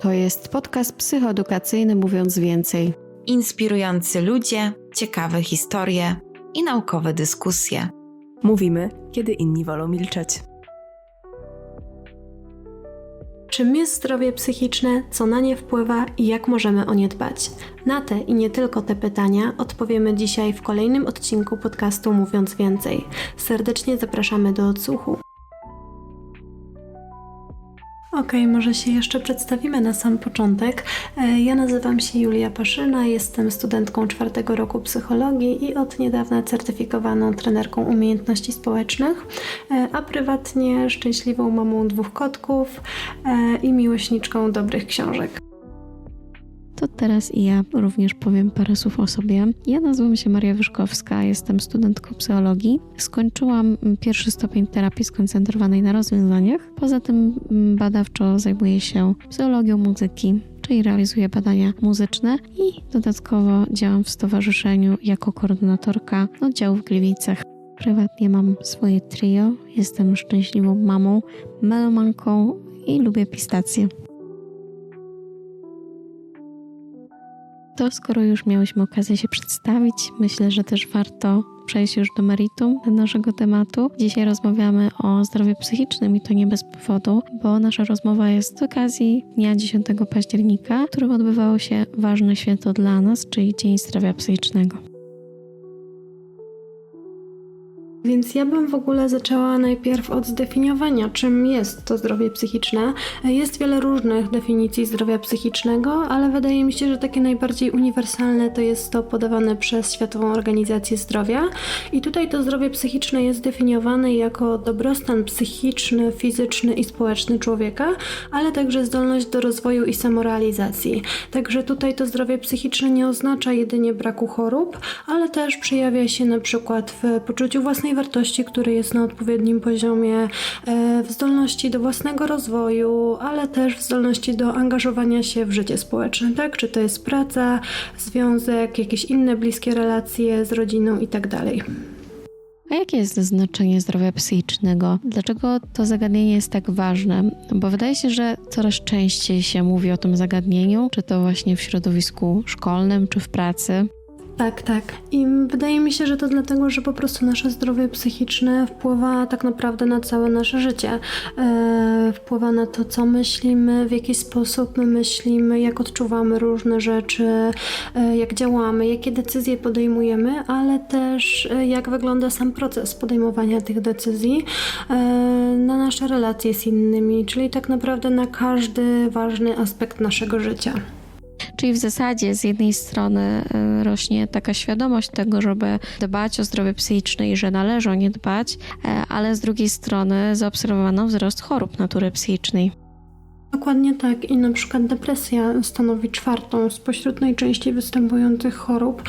To jest podcast psychoedukacyjny Mówiąc Więcej. Inspirujący ludzie, ciekawe historie i naukowe dyskusje. Mówimy, kiedy inni wolą milczeć. Czym jest zdrowie psychiczne, co na nie wpływa i jak możemy o nie dbać? Na te i nie tylko te pytania odpowiemy dzisiaj w kolejnym odcinku podcastu Mówiąc Więcej. Serdecznie zapraszamy do odsłuchu. Okay, może się jeszcze przedstawimy na sam początek. E, ja nazywam się Julia Paszyna, jestem studentką czwartego roku psychologii i od niedawna certyfikowaną trenerką umiejętności społecznych, e, a prywatnie szczęśliwą mamą dwóch kotków e, i miłośniczką dobrych książek. To teraz i ja również powiem parę słów o sobie. Ja nazywam się Maria Wyszkowska, jestem studentką psychologii. Skończyłam pierwszy stopień terapii skoncentrowanej na rozwiązaniach. Poza tym badawczo zajmuję się psychologią muzyki, czyli realizuję badania muzyczne i dodatkowo działam w stowarzyszeniu jako koordynatorka oddziału w Gliwicach. Prywatnie mam swoje trio, jestem szczęśliwą mamą, melomanką i lubię pistacje. To skoro już miałyśmy okazję się przedstawić, myślę, że też warto przejść już do meritum naszego tematu. Dzisiaj rozmawiamy o zdrowiu psychicznym i to nie bez powodu, bo nasza rozmowa jest z okazji dnia 10 października, w którym odbywało się ważne święto dla nas, czyli Dzień Zdrowia Psychicznego. Więc ja bym w ogóle zaczęła najpierw od zdefiniowania, czym jest to zdrowie psychiczne. Jest wiele różnych definicji zdrowia psychicznego, ale wydaje mi się, że takie najbardziej uniwersalne to jest to podawane przez Światową Organizację Zdrowia. I tutaj to zdrowie psychiczne jest definiowane jako dobrostan psychiczny, fizyczny i społeczny człowieka, ale także zdolność do rozwoju i samorealizacji. Także tutaj to zdrowie psychiczne nie oznacza jedynie braku chorób, ale też przejawia się na przykład w poczuciu własnej wartości, który jest na odpowiednim poziomie, e, w zdolności do własnego rozwoju, ale też w zdolności do angażowania się w życie społeczne, tak? Czy to jest praca, związek, jakieś inne bliskie relacje z rodziną itd. Tak A jakie jest znaczenie zdrowia psychicznego? Dlaczego to zagadnienie jest tak ważne? Bo wydaje się, że coraz częściej się mówi o tym zagadnieniu, czy to właśnie w środowisku szkolnym, czy w pracy. Tak, tak. I wydaje mi się, że to dlatego, że po prostu nasze zdrowie psychiczne wpływa tak naprawdę na całe nasze życie. E, wpływa na to, co myślimy, w jaki sposób my myślimy, jak odczuwamy różne rzeczy, e, jak działamy, jakie decyzje podejmujemy, ale też e, jak wygląda sam proces podejmowania tych decyzji na nasze relacje z innymi, czyli tak naprawdę na każdy ważny aspekt naszego życia. Czyli w zasadzie z jednej strony y, rośnie taka świadomość tego, żeby dbać o zdrowie psychiczne i że należy o nie dbać, e, ale z drugiej strony zaobserwowano wzrost chorób natury psychicznej. Dokładnie tak i na przykład depresja stanowi czwartą spośród najczęściej występujących chorób,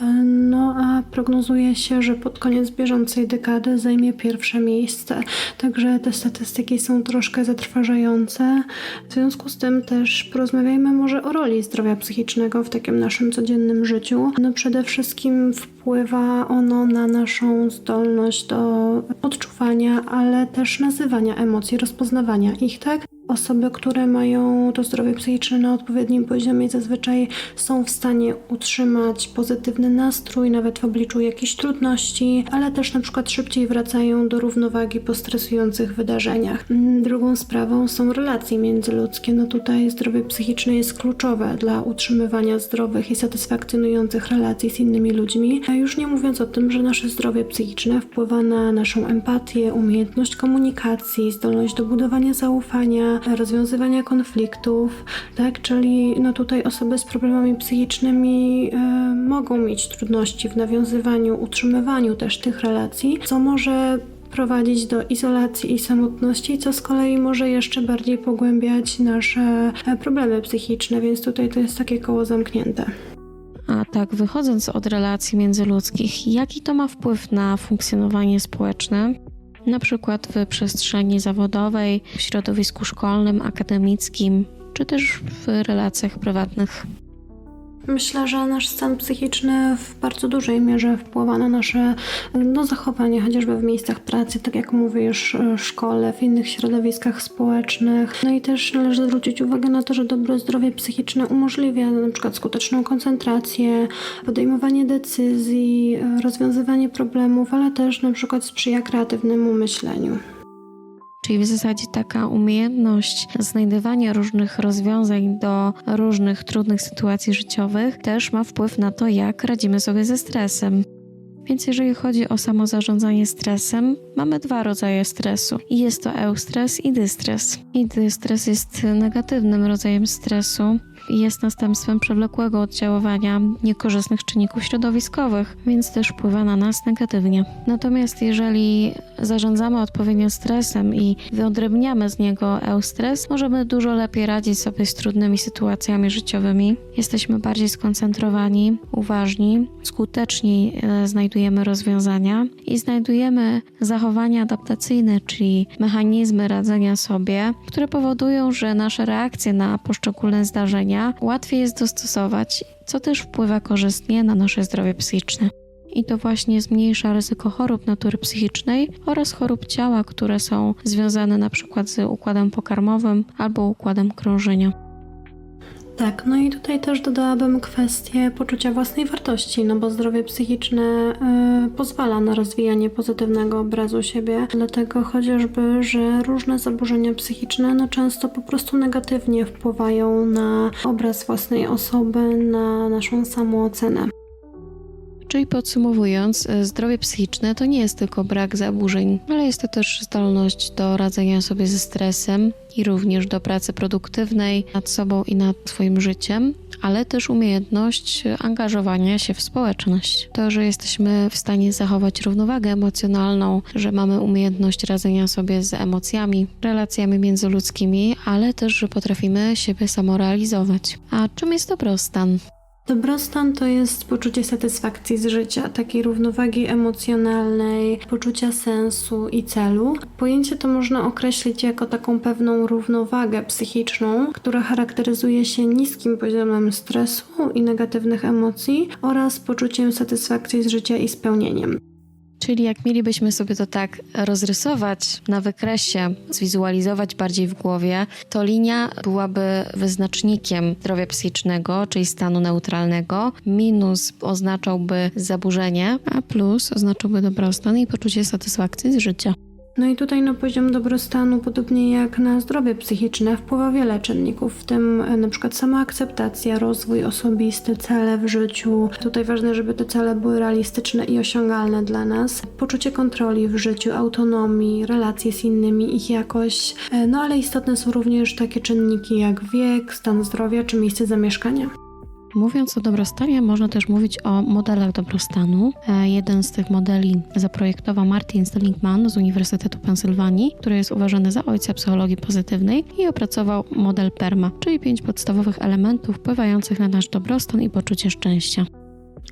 e, no a prognozuje się, że pod koniec bieżącej dekady zajmie pierwsze miejsce, także te statystyki są troszkę zatrważające. W związku z tym też porozmawiajmy może o roli zdrowia psychicznego w takim naszym codziennym życiu. No przede wszystkim wpływa ono na naszą zdolność do odczuwania, ale też nazywania emocji, rozpoznawania ich, tak? Osoby, które mają to zdrowie psychiczne na odpowiednim poziomie, zazwyczaj są w stanie utrzymać pozytywny nastrój, nawet w obliczu jakichś trudności, ale też na przykład szybciej wracają do równowagi po stresujących wydarzeniach. Mm, drugą sprawą są relacje międzyludzkie. No tutaj zdrowie psychiczne jest kluczowe dla utrzymywania zdrowych i satysfakcjonujących relacji z innymi ludźmi, a już nie mówiąc o tym, że nasze zdrowie psychiczne wpływa na naszą empatię, umiejętność komunikacji, zdolność do budowania zaufania, rozwiązywania konfliktów, tak? Czyli no tutaj osoby z problemami psychicznymi y, mogą mieć trudności w nawiązywaniu, utrzymywaniu też tych relacji, co może prowadzić do izolacji i samotności, co z kolei może jeszcze bardziej pogłębiać nasze e, problemy psychiczne, więc tutaj to jest takie koło zamknięte. A tak, wychodząc od relacji międzyludzkich, jaki to ma wpływ na funkcjonowanie społeczne? Na przykład w przestrzeni zawodowej, w środowisku szkolnym, akademickim, czy też w relacjach prywatnych. Myślę, że nasz stan psychiczny w bardzo dużej mierze wpływa na nasze no, zachowanie, chociażby w miejscach pracy, tak jak mówisz, w szkole, w innych środowiskach społecznych. No i też należy zwrócić uwagę na to, że dobre zdrowie psychiczne umożliwia na przykład skuteczną koncentrację, podejmowanie decyzji, rozwiązywanie problemów, ale też na przykład sprzyja kreatywnemu myśleniu. Czyli w zasadzie taka umiejętność znajdywania różnych rozwiązań do różnych trudnych sytuacji życiowych też ma wpływ na to, jak radzimy sobie ze stresem. Więc jeżeli chodzi o samo zarządzanie stresem, mamy dwa rodzaje stresu. Jest to eustres i dystres. I dystres jest negatywnym rodzajem stresu jest następstwem przewlekłego oddziaływania niekorzystnych czynników środowiskowych, więc też wpływa na nas negatywnie. Natomiast jeżeli zarządzamy odpowiednio stresem i wyodrębniamy z niego eustres, możemy dużo lepiej radzić sobie z trudnymi sytuacjami życiowymi. Jesteśmy bardziej skoncentrowani, uważni, skuteczniej e, znajdujemy rozwiązania i znajdujemy zachowania adaptacyjne, czyli mechanizmy radzenia sobie, które powodują, że nasze reakcje na poszczególne zdarzenia łatwiej jest dostosować, co też wpływa korzystnie na nasze zdrowie psychiczne. I to właśnie zmniejsza ryzyko chorób natury psychicznej oraz chorób ciała, które są związane przykład z układem pokarmowym albo układem krążenia. Tak, no i tutaj też dodałabym kwestię poczucia własnej wartości, no bo zdrowie psychiczne y, pozwala na rozwijanie pozytywnego obrazu siebie, dlatego chociażby, że różne zaburzenia psychiczne no często po prostu negatywnie wpływają na obraz własnej osoby, na naszą samoocenę. Czyli podsumowując, e, zdrowie psychiczne to nie jest tylko brak zaburzeń, ale jest to też zdolność do radzenia sobie ze stresem i również do pracy produktywnej nad sobą i nad swoim życiem, ale też umiejętność angażowania się w społeczność. To, że jesteśmy w stanie zachować równowagę emocjonalną, że mamy umiejętność radzenia sobie z emocjami, relacjami międzyludzkimi, ale też, że potrafimy siebie samorealizować. A czym jest dobrostan? Dobrostan to jest poczucie satysfakcji z życia, takiej równowagi emocjonalnej, poczucia sensu i celu. Pojęcie to można określić jako taką pewną równowagę psychiczną, która charakteryzuje się niskim poziomem stresu i negatywnych emocji oraz poczuciem satysfakcji z życia i spełnieniem. Czyli jak mielibyśmy sobie to tak rozrysować na wykresie, zwizualizować bardziej w głowie, to linia byłaby wyznacznikiem zdrowia psychicznego, czyli stanu neutralnego. Minus oznaczałby zaburzenie, a plus oznaczałby dobrostan i poczucie satysfakcji z życia. No i tutaj na poziom dobrostanu, podobnie jak na zdrowie psychiczne, wpływa wiele czynników, w tym e, na przykład sama akceptacja, rozwój osobisty, cele w życiu. Tutaj ważne, żeby te cele były realistyczne i osiągalne dla nas. Poczucie kontroli w życiu, autonomii, relacje z innymi, ich jakość. E, No ale istotne są również takie czynniki jak wiek, stan zdrowia czy miejsce zamieszkania. Mówiąc o dobrostanie, można też mówić o modelach dobrostanu. E, Jeden z tych modeli zaprojektował Martin Seligman z Uniwersytetu Pensylwanii, który jest uważany za ojca psychologii pozytywnej i opracował model PERMA, czyli pięć podstawowych elementów wpływających na nasz dobrostan i poczucie szczęścia.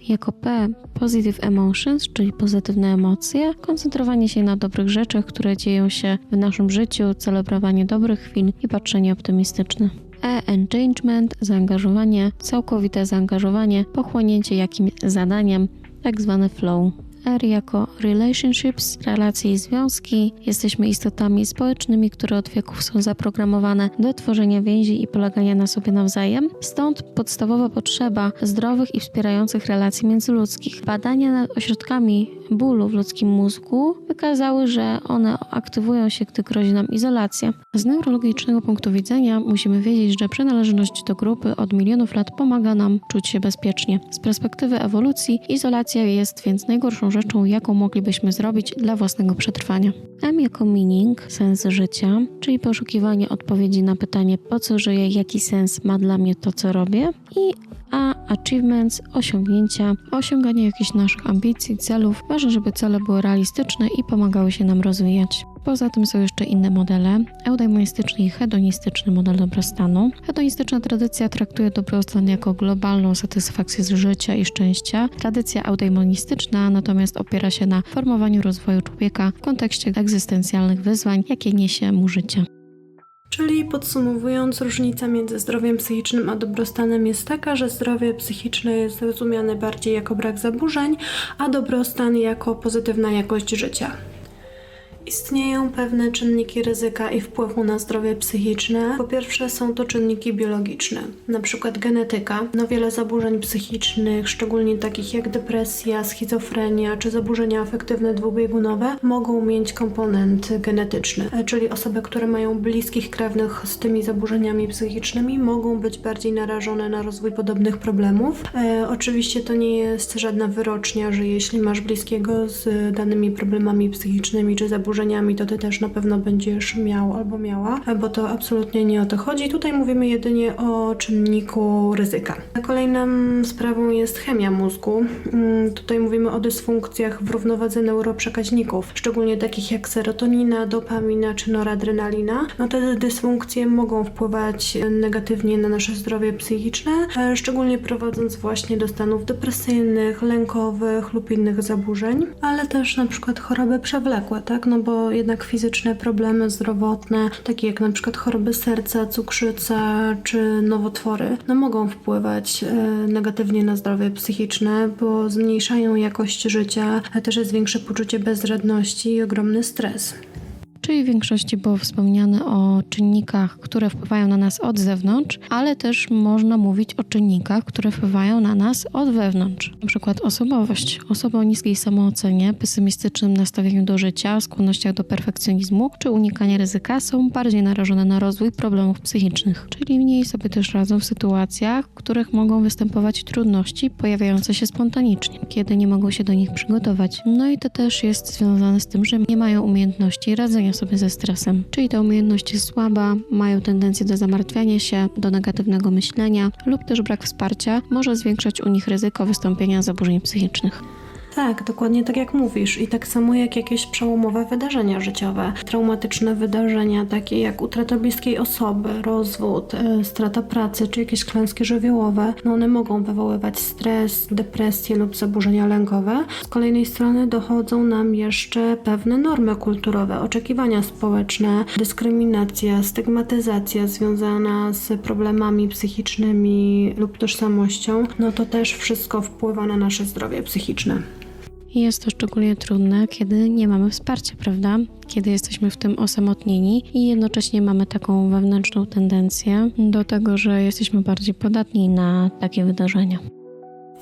Jako P Positive Emotions, czyli pozytywne emocje, koncentrowanie się na dobrych rzeczach, które dzieją się w naszym życiu, celebrowanie dobrych chwil i patrzenie optymistyczne. E engagement, zaangażowanie, całkowite zaangażowanie, pochłonięcie jakimś zadaniem, tak zwane flow. R jako relationships, relacje i związki. Jesteśmy istotami społecznymi, które od wieków są zaprogramowane do tworzenia więzi i polegania na sobie nawzajem. Stąd podstawowa potrzeba zdrowych i wspierających relacji międzyludzkich. Badania nad ośrodkami bólu w ludzkim mózgu wykazały, że one aktywują się, gdy grozi nam izolacja. Z neurologicznego punktu widzenia musimy wiedzieć, że przynależność do grupy od milionów lat pomaga nam czuć się bezpiecznie. Z perspektywy ewolucji izolacja jest więc najgorszą rzeczą, jaką moglibyśmy zrobić dla własnego przetrwania. M jako meaning, sens życia, czyli poszukiwanie odpowiedzi na pytanie, po co żyję, jaki sens ma dla mnie to, co robię. I a achievements, osiągnięcia, osiąganie jakichś naszych ambicji, celów. Ważne, żeby cele były realistyczne i pomagały się nam rozwijać. Poza tym są jeszcze inne modele, eudaimoniczny i hedonistyczny model dobrostanu. Hedonistyczna tradycja traktuje dobrostan jako globalną satysfakcję z życia i szczęścia. Tradycja eudaimonistyczna natomiast opiera się na formowaniu rozwoju człowieka w kontekście egzystencjalnych wyzwań, jakie niesie mu życie. Czyli podsumowując, różnica między zdrowiem psychicznym a dobrostanem jest taka, że zdrowie psychiczne jest rozumiane bardziej jako brak zaburzeń, a dobrostan jako pozytywna jakość życia. Istnieją pewne czynniki ryzyka i wpływu na zdrowie psychiczne. Po pierwsze są to czynniki biologiczne, przykład genetyka. No wiele zaburzeń psychicznych, szczególnie takich jak depresja, schizofrenia czy zaburzenia afektywne dwubiegunowe, mogą mieć komponent genetyczny, czyli osoby, które mają bliskich krewnych z tymi zaburzeniami psychicznymi, mogą być bardziej narażone na rozwój podobnych problemów. E, oczywiście to nie jest żadna wyrocznia, że jeśli masz bliskiego z danymi problemami psychicznymi czy zaburzeniami, to ty też na pewno będziesz miał albo miała, bo to absolutnie nie o to chodzi. Tutaj mówimy jedynie o czynniku ryzyka. Kolejną sprawą jest chemia mózgu. Mm, Tutaj mówimy o dysfunkcjach w równowadze neuroprzekaźników, szczególnie takich jak serotonina, dopamina czy noradrenalina. No te dysfunkcje mogą wpływać negatywnie na nasze zdrowie psychiczne, e, szczególnie prowadząc właśnie do stanów depresyjnych, lękowych lub innych zaburzeń, ale też na przykład choroby przewlekłe, tak? No bo jednak fizyczne problemy zdrowotne, takie jak na przykład choroby serca, cukrzyca czy nowotwory, no mogą wpływać e, negatywnie na zdrowie psychiczne, bo zmniejszają jakość życia, a też jest większe poczucie bezradności i ogromny stres. Czyli w większości było wspomniane o czynnikach, które wpływają na nas od zewnątrz, ale też można mówić o czynnikach, które wpływają na nas od wewnątrz. Na przykład osobowość. Osoby o niskiej samoocenie, pesymistycznym nastawieniu do życia, skłonnościach do perfekcjonizmu czy unikania ryzyka są bardziej narażone na rozwój problemów psychicznych, czyli mniej sobie też radzą w sytuacjach, w których mogą występować trudności pojawiające się spontanicznie, kiedy nie mogą się do nich przygotować. No i to też jest związane z tym, że nie mają umiejętności radzenia sobie ze stresem, czyli ta umiejętność jest słaba, mają tendencję do zamartwiania się, do negatywnego myślenia lub też brak wsparcia może zwiększać u nich ryzyko wystąpienia zaburzeń psychicznych. Tak, dokładnie tak jak mówisz. I tak samo jak jakieś przełomowe wydarzenia życiowe. Traumatyczne wydarzenia, takie jak utrata bliskiej osoby, rozwód, e, strata pracy czy jakieś klęski żywiołowe, no one mogą wywoływać stres, depresję lub zaburzenia lękowe. Z kolejnej strony dochodzą nam jeszcze pewne normy kulturowe, oczekiwania społeczne, dyskryminacja, stygmatyzacja związana z problemami psychicznymi lub tożsamością. No to też wszystko wpływa na nasze zdrowie psychiczne. Jest to szczególnie trudne, kiedy nie mamy wsparcia, prawda? Kiedy jesteśmy w tym osamotnieni i jednocześnie mamy taką wewnętrzną tendencję do tego, że jesteśmy bardziej podatni na takie wydarzenia.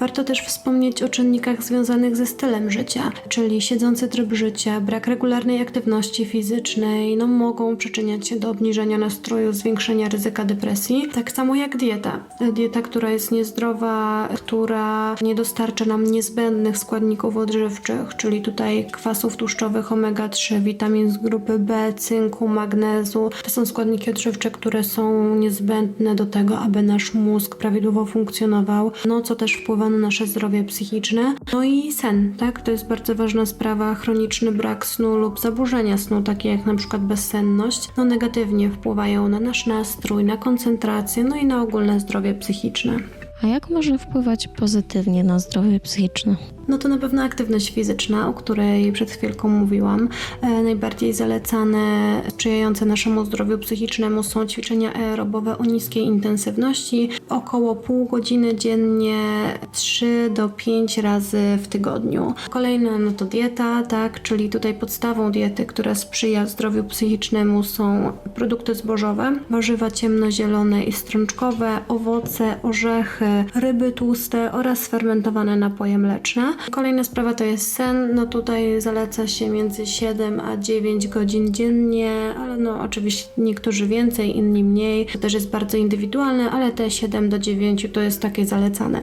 Warto też wspomnieć o czynnikach związanych ze stylem życia, czyli siedzący tryb życia, brak regularnej aktywności fizycznej, no mogą przyczyniać się do obniżenia nastroju, zwiększenia ryzyka depresji, tak samo jak dieta. Dieta, która jest niezdrowa, która nie dostarcza nam niezbędnych składników odżywczych, czyli tutaj kwasów tłuszczowych omega-3, witamin z grupy B, cynku, magnezu. To są składniki odżywcze, które są niezbędne do tego, aby nasz mózg prawidłowo funkcjonował, no co też wpływa na nasze zdrowie psychiczne. No i sen, tak? To jest bardzo ważna sprawa. Chroniczny brak snu lub zaburzenia snu, takie jak na przykład bezsenność, no negatywnie wpływają na nasz nastrój, na koncentrację, no i na ogólne zdrowie psychiczne. A jak może wpływać pozytywnie na zdrowie psychiczne? No to na pewno aktywność fizyczna, o której przed chwilką mówiłam. E, najbardziej zalecane, sprzyjające naszemu zdrowiu psychicznemu są ćwiczenia aerobowe o niskiej intensywności, około pół godziny dziennie, 3 do 5 razy w tygodniu. Kolejne no to dieta, tak, czyli tutaj podstawą diety, która sprzyja zdrowiu psychicznemu są produkty zbożowe, warzywa ciemnozielone i strączkowe, owoce, orzechy, ryby tłuste oraz fermentowane napoje mleczne. Kolejna sprawa to jest sen. No tutaj zaleca się między 7 a 9 godzin dziennie, ale no oczywiście niektórzy więcej, inni mniej. To też jest bardzo indywidualne, ale te 7 do 9 to jest takie zalecane.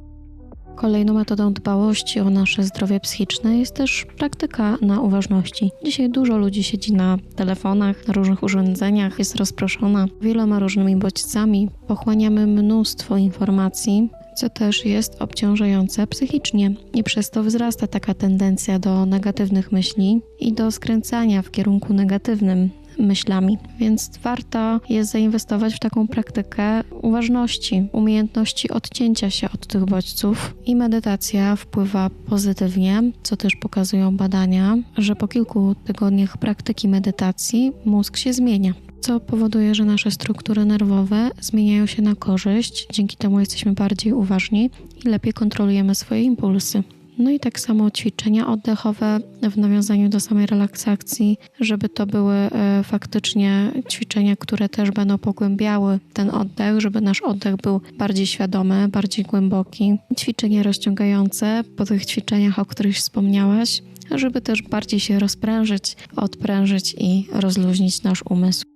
Kolejną metodą dbałości o nasze zdrowie psychiczne jest też praktyka na uważności. Dzisiaj dużo ludzi siedzi na telefonach, na różnych urządzeniach, jest rozproszona wieloma różnymi bodźcami. Pochłaniamy mnóstwo informacji, co też jest obciążające psychicznie. I przez to wzrasta taka tendencja do negatywnych myśli i do skręcania w kierunku negatywnym myślami. Więc warto jest zainwestować w taką praktykę uważności, umiejętności odcięcia się od tych bodźców i medytacja wpływa pozytywnie, co też pokazują badania, że po kilku tygodniach praktyki medytacji mózg się zmienia. Co powoduje, że nasze struktury nerwowe zmieniają się na korzyść. Dzięki temu jesteśmy bardziej uważni i lepiej kontrolujemy swoje impulsy. No i tak samo ćwiczenia oddechowe w nawiązaniu do samej relaksacji, żeby to były e, faktycznie ćwiczenia, które też będą pogłębiały ten oddech, żeby nasz oddech był bardziej świadomy, bardziej głęboki. Ćwiczenia rozciągające po tych ćwiczeniach, o których wspomniałaś, żeby też bardziej się rozprężyć, odprężyć i rozluźnić nasz umysł.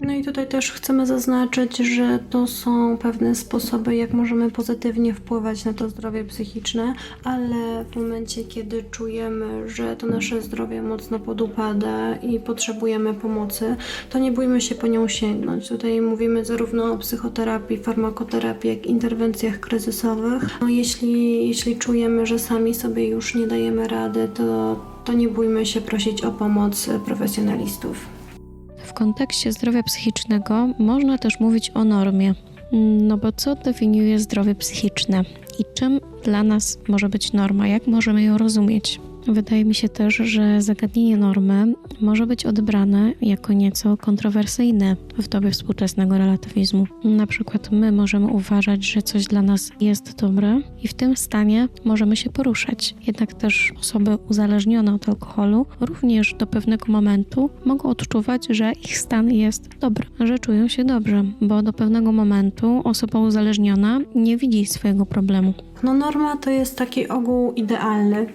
No i tutaj też chcemy zaznaczyć, że to są pewne sposoby, jak możemy pozytywnie wpływać na to zdrowie psychiczne, ale w momencie, kiedy czujemy, że to nasze zdrowie mocno podupada i potrzebujemy pomocy, to nie bójmy się po nią sięgnąć. Tutaj mówimy zarówno o psychoterapii, farmakoterapii, jak i interwencjach kryzysowych. No jeśli, jeśli czujemy, że sami sobie już nie dajemy rady, to, to nie bójmy się prosić o pomoc profesjonalistów. W kontekście zdrowia psychicznego można też mówić o normie. No bo co definiuje zdrowie psychiczne i czym dla nas może być norma, jak możemy ją rozumieć? Wydaje mi się też, że zagadnienie normy może być odebrane jako nieco kontrowersyjne w dobie współczesnego relatywizmu. Na przykład my możemy uważać, że coś dla nas jest dobre i w tym stanie możemy się poruszać. Jednak też osoby uzależnione od alkoholu również do pewnego momentu mogą odczuwać, że ich stan jest dobry, że czują się dobrze, bo do pewnego momentu osoba uzależniona nie widzi swojego problemu. No norma to jest taki ogół idealny,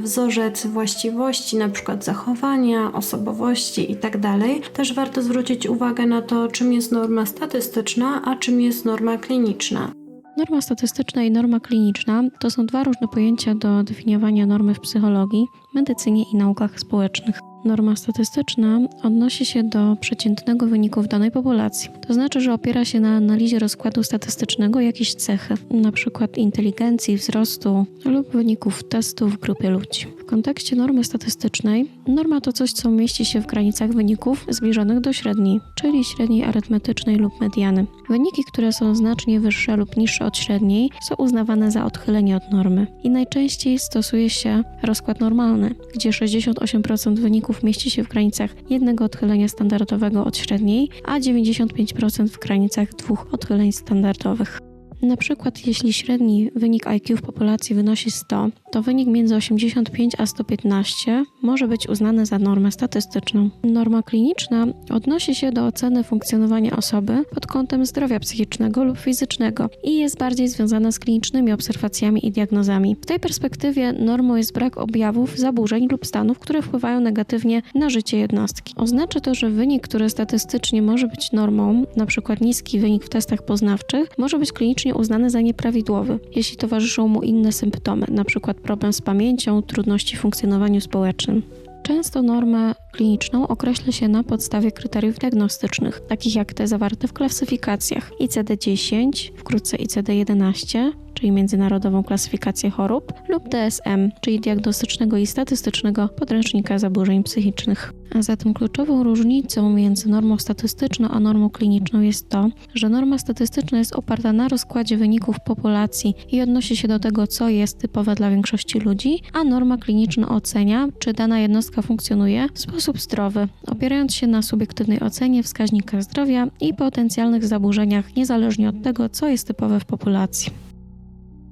wzorzec właściwości, na przykład zachowania, osobowości itd. Też warto zwrócić uwagę na to, czym jest norma statystyczna, a czym jest norma kliniczna. Norma statystyczna i norma kliniczna to są dwa różne pojęcia do definiowania normy w psychologii, medycynie i naukach społecznych. Norma statystyczna odnosi się do przeciętnego wyniku w danej populacji. To znaczy, że opiera się na analizie rozkładu statystycznego jakiejś cechy, np. inteligencji, wzrostu lub wyników testów w grupie ludzi. Kontekście normy statystycznej, norma to coś, co mieści się w granicach wyników zbliżonych do średniej, czyli średniej arytmetycznej lub mediany. Wyniki, które są znacznie wyższe lub niższe od średniej, są uznawane za odchylenie od normy i najczęściej stosuje się rozkład normalny, gdzie 68% wyników mieści się w granicach jednego odchylenia standardowego od średniej, a 95% w granicach dwóch odchyleń standardowych. Na przykład, jeśli średni wynik IQ w populacji wynosi 100, to wynik między 85 a 115 może być uznany za normę statystyczną. Norma kliniczna odnosi się do oceny funkcjonowania osoby pod kątem zdrowia psychicznego lub fizycznego i jest bardziej związana z klinicznymi obserwacjami i diagnozami. W tej perspektywie normą jest brak objawów, zaburzeń lub stanów, które wpływają negatywnie na życie jednostki. Oznacza to, że wynik, który statystycznie może być normą, np. niski wynik w testach poznawczych, może być klinicznie uznany za nieprawidłowy, jeśli towarzyszą mu inne symptomy, np. problem z pamięcią, trudności w funkcjonowaniu społecznym. Często normę kliniczną określa się na podstawie kryteriów diagnostycznych, takich jak te zawarte w klasyfikacjach ICD-10, wkrótce ICD-11, czyli Międzynarodową Klasyfikację Chorób, lub DSM, czyli Diagnostycznego i Statystycznego Podręcznika Zaburzeń Psychicznych. A zatem kluczową różnicą między normą statystyczną a normą kliniczną jest to, że norma statystyczna jest oparta na rozkładzie wyników populacji i odnosi się do tego, co jest typowe dla większości ludzi, a norma kliniczna ocenia, czy dana jednostka funkcjonuje w sposób zdrowy, opierając się na subiektywnej ocenie wskaźnika zdrowia i potencjalnych zaburzeniach, niezależnie od tego, co jest typowe w populacji.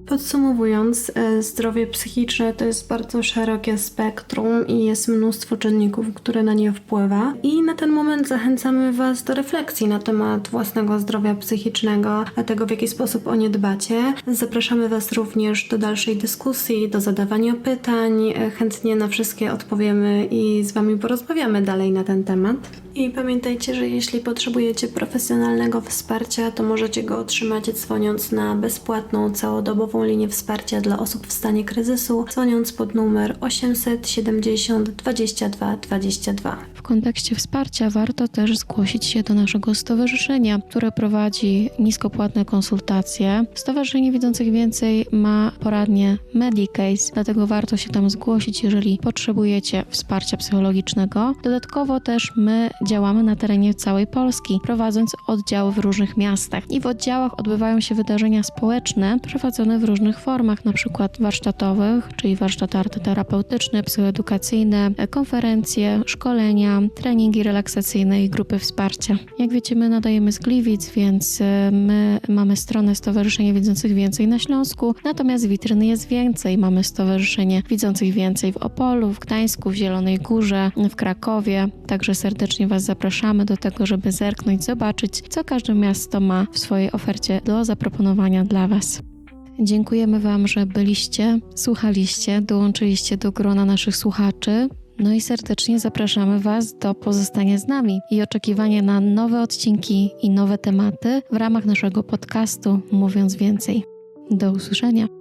Podsumowując, e, zdrowie psychiczne to jest bardzo szerokie spektrum i jest mnóstwo czynników, które na nie wpływa. I na ten moment zachęcamy Was do refleksji na temat własnego zdrowia psychicznego, tego w jaki sposób o nie dbacie. Zapraszamy Was również do dalszej dyskusji, do zadawania pytań. E, Chętnie na wszystkie odpowiemy i z Wami porozmawiamy dalej na ten temat. I pamiętajcie, że jeśli potrzebujecie profesjonalnego wsparcia, to możecie go otrzymać dzwoniąc na bezpłatną, całodobową linię wsparcia dla osób w stanie kryzysu, dzwoniąc pod numer 870 22 22. Kontekście wsparcia warto też zgłosić się do naszego stowarzyszenia, które prowadzi niskopłatne konsultacje. Stowarzyszenie Widzących Więcej ma poradnię Medicase, dlatego warto się tam zgłosić, jeżeli potrzebujecie wsparcia psychologicznego. Dodatkowo też my działamy na terenie całej Polski, prowadząc oddziały w różnych miastach. I w oddziałach odbywają się wydarzenia społeczne prowadzone w różnych formach, przykład warsztatowych, czyli warsztaty arteterapeutyczne, psychoedukacyjne, konferencje, szkolenia, treningi relaksacyjne i grupy wsparcia. Jak wiecie, my nadajemy z Gliwic, więc e, my mamy stronę Stowarzyszenia Widzących Więcej na Śląsku, natomiast witryny jest więcej. Mamy Stowarzyszenie Widzących Więcej w Opolu, w Gdańsku, w Zielonej Górze, w Krakowie. Także serdecznie Was zapraszamy do tego, żeby zerknąć, zobaczyć, co każde miasto ma w swojej ofercie do zaproponowania dla Was. Dziękujemy Wam, że byliście, słuchaliście, dołączyliście do grona naszych słuchaczy. No i serdecznie zapraszamy Was do pozostania z nami i oczekiwania na nowe odcinki i nowe tematy w ramach naszego podcastu Mówiąc Więcej. Do usłyszenia.